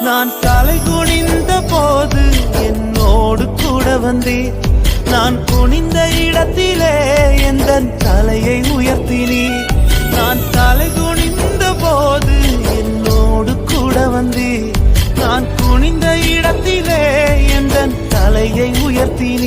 நான் தலை குனிந்த போது என்னோடு கூட வந்தீர். நான் குனிந்த இடத்திலே எந்த தலையை உயர்த்தினீர். நான் தலை குனிந்த போது என்னோடு கூட வந்தீர். நான் குனிந்த இடத்திலே எந்த தலையை உயர்த்தினீர்.